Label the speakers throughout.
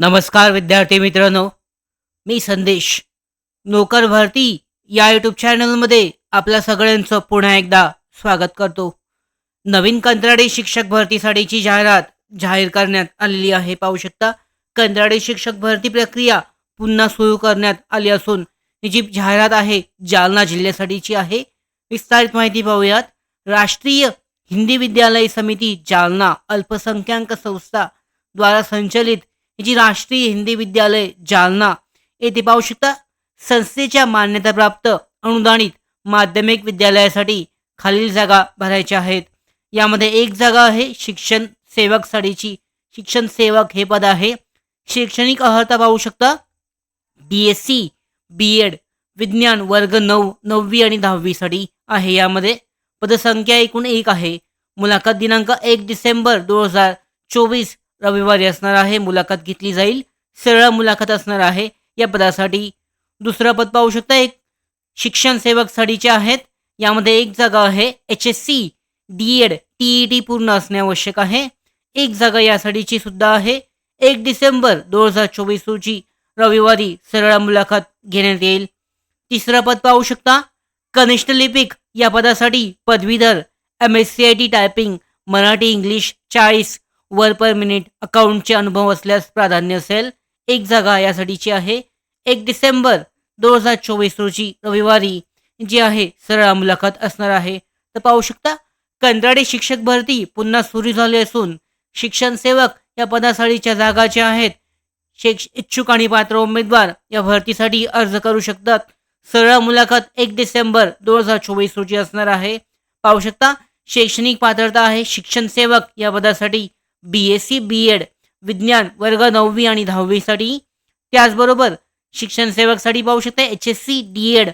Speaker 1: नमस्कार विद्यार्थी मित्रांनो मी संदेश. नोकर भरती या यूट्यूब चॅनलमध्ये आपल्या सगळ्यांचं पुन्हा एकदा स्वागत करतो. नवीन कंत्राटी शिक्षक भरतीसाठीची जाहिरात जाहीर करण्यात आलेली आहे पाहू शकता. कंत्राटी शिक्षक भरती प्रक्रिया पुन्हा सुरू करण्यात आली असून ही जी जाहिरात आहे जालना जिल्ह्यासाठीची आहे. विस्तारित माहिती पाहूयात. राष्ट्रीय हिंदी विद्यालय समिती जालना अल्पसंख्याक संस्था द्वारा संचलित जी राष्ट्रीय हिंदी विद्यालय जालना येथे पाहू शकता संस्थेच्या मान्यताप्राप्त अनुदानित माध्यमिक विद्यालयासाठी खालील जागा भरायच्या आहेत. यामध्ये एक जागा आहे शिक्षण सेवकसाठीची शिक्षण सेवक हे पद आहे. शैक्षणिक अर्हता पाहू शकता B S C B Ed विज्ञान वर्ग नऊ नववी आणि दहावीसाठी आहे. यामध्ये पदसंख्या एकूण एक आहे. मुलाखत दिनांक एक डिसेंबर दोन हजार चोवीस रविवारी असणार आहे मुलाखत घेतली जाईल. सरळ मुलाखत असणार आहे या पदासाठी. दुसरं पद पाहू शकता एक शिक्षण सेवकसाठीचे आहेत. यामध्ये एक जागा आहे H S C D Ed T E T पूर्ण असणे आवश्यक आहे. एक जागा यासाठीची सुद्धा आहे. एक डिसेंबर दोन हजार चोवीस रोजी रविवारी सरळ मुलाखत घेण्यात येईल. तिसरं पद पाहू शकता कनिष्ठ लिपिक या पदासाठी पदवीधर M S C I T typing Marathi English चाळीस वर पर मिनिट अकाउंटचे अनुभव असल्यास प्राधान्य असेल. एक जागा यासाठीची आहे. एक डिसेंबर दोन हजार चोवीस रोजी रविवारी जी आहे सरळ मुलाखत असणार आहे. तर पाहू शकता कंत्राटी शिक्षक भरती पुन्हा सुरू झाली असून शिक्षण सेवक या पदासाठीच्या जागा ज्या आहेत शिक्ष इच्छुक आणि पात्र उमेदवार या भरतीसाठी अर्ज करू शकतात. सरळ मुलाखत एक डिसेंबर दोन हजार चोवीस रोजी असणार आहे. पाहू शकता शैक्षणिक पात्रता आहे. शिक्षण सेवक या पदासाठी B S C B Ed विज्ञान वर्ग नववी आणि दहावीसाठी. त्याचबरोबर शिक्षण सेवकसाठी पाहू शकता H S C D Ed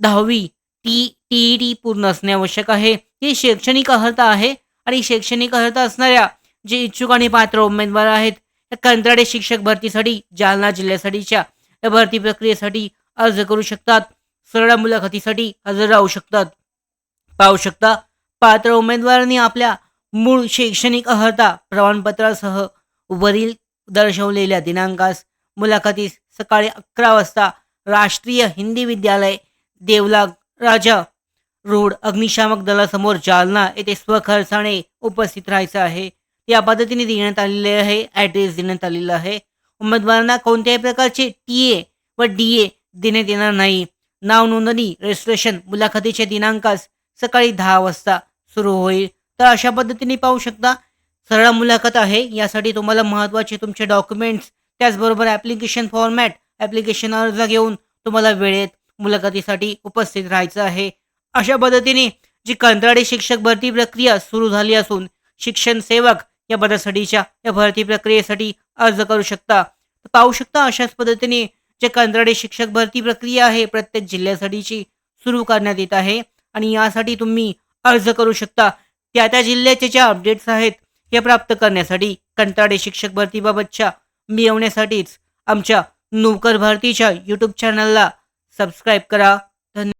Speaker 1: दहावी टी टी ई टी पूर्ण असणे आवश्यक आहे. ही शैक्षणिक अर्हता आहे आणि शैक्षणिक अर्हता असणाऱ्या जे इच्छुक आणि पात्र उमेदवार आहेत त्या शिक्षक भरतीसाठी जालना जिल्ह्यासाठीच्या या भरती प्रक्रियेसाठी अर्ज करू शकतात. सरळ मुलाखतीसाठी हजर राहू शकतात. पाहू शकता पात्र उमेदवारांनी आपल्या मूळ शैक्षणिक अर्हता प्रमाणपत्रासह वरील दर्शवलेल्या दिनांकास मुलाखतीस सकाळी अकरा वाजता राष्ट्रीय हिंदी विद्यालय देवला राजा रोड अग्निशामक दलासमोर जालना येथे स्वखर्चाने उपस्थित राहायचं आहे. या पद्धतीने देण्यात आलेले आहे ॲड्रेस देण्यात आलेला आहे. उमेदवारांना कोणत्याही प्रकारचे टी ए व डी ए देण्यात येणार नाही. नाव नोंदणी रजिस्ट्रेशन मुलाखतीच्या दिनांकास सकाळी दहा वाजता सुरू होईल. तर अशा पद्धतीने पाहू शकता. सरळ मुलाखत आहे. यासाठी तुम्हाला महत्त्वाचे तुमचे डॉक्युमेंट्स त्याचबरोबर ॲप्लिकेशन फॉर्मॅट ॲप्लिकेशन अर्ज घेऊन तुम्हाला वेळेत मुलाखतीसाठी उपस्थित राहायचं आहे. अशा पद्धतीने जी कंत्राटी शिक्षक भरती प्रक्रिया सुरू झाली असून शिक्षण सेवक या पदासाठीच्या या भरती प्रक्रियेसाठी अर्ज करू शकता. पाहू शकता अशाच पद्धतीने जे कंत्राटी शिक्षक भरती प्रक्रिया आहे प्रत्येक जिल्ह्यासाठीची सुरू करण्यात येत आहे आणि यासाठी तुम्ही अर्ज करू शकता. त्या त्या जिल्ह्याचे ज्या अपडेट्स आहेत हे प्राप्त करण्यासाठी कंत्राटी शिक्षक भरतीबाबतच्या मिळवण्यासाठीच आमच्या नोकर भारतीच्या यूट्यूब चॅनलला सबस्क्राईब करा.